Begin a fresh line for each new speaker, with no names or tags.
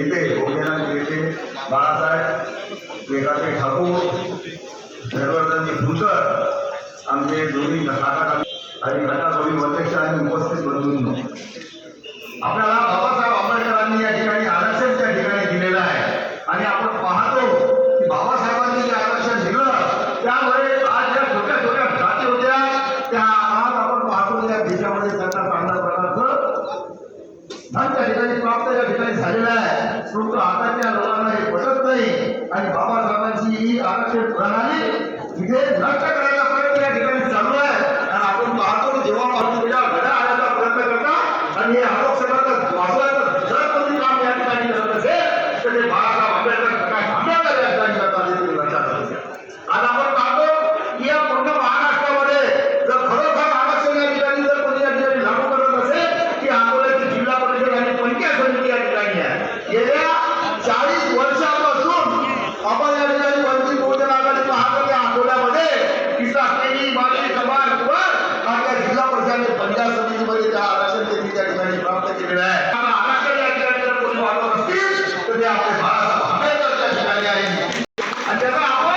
नेते बहुजनाचे नेते बाळासाहेब वेगाचे ठाकूर हर्षवर्धनजी फुलकर आमचे दोन्ही घटक आणि घटक अध्यक्ष आणि उपस्थित बंधूंनो. आपल्याला बाबासाहेब आंबेडकरांनी या ठिकाणी आरक्षण त्या ठिकाणी दिलेलं आहे. आणि आपण पाहतो की बाबासाहेबांनी जे आरक्षण दिलं त्यामुळे आज ज्या छोट्या छोट्या जाती होत्या त्या आज आपण पाहतो या देशामध्ये त्यांना चांगल्या प्रकारचं धन त्या ठिकाणी प्राप्त या ठिकाणी झालेलं आहे परंतु आताच्या लोकांना हे पटत नाही. आणि बाबासाहेबांची ही आरक्षण प्रणाली इथे नष्ट करायचा प्रयत्न या ठिकाणी चालू आहे. आणि आपण पाहतो की जेव्हा आपण तुझ्या घड्या आणायचा प्रयत्न करता आणि हे आरक्षणाचं वाचवायचं. जर कोणी काम या ठिकाणी करत असेल तर ते बाळासाहेब आंबेडकर काय आंबेडकर या ठिकाणी करतात हे तुम्ही लक्षात असू द्या. आज आपण पाहतो की या पूर्ण महाराष्ट्रामध्ये जर खरोखर आरक्षण या ठिकाणी जर कोणी या ठिकाणी लागू करत असेल की अकोल्याची जिल्हा परिषद आणि पंचायत समिती या ठिकाणी आहे गेल्या चाळीस वर्षापासून आपण या ठिकाणी वंचित बहुजन आघाडी पाहतो त्या अकोल्यामध्ये की टाकलेली मागणी समाज वर आपल्या जिल्हा परिषद पंचायत समितीमध्ये त्या आरक्षण त्या ठिकाणी.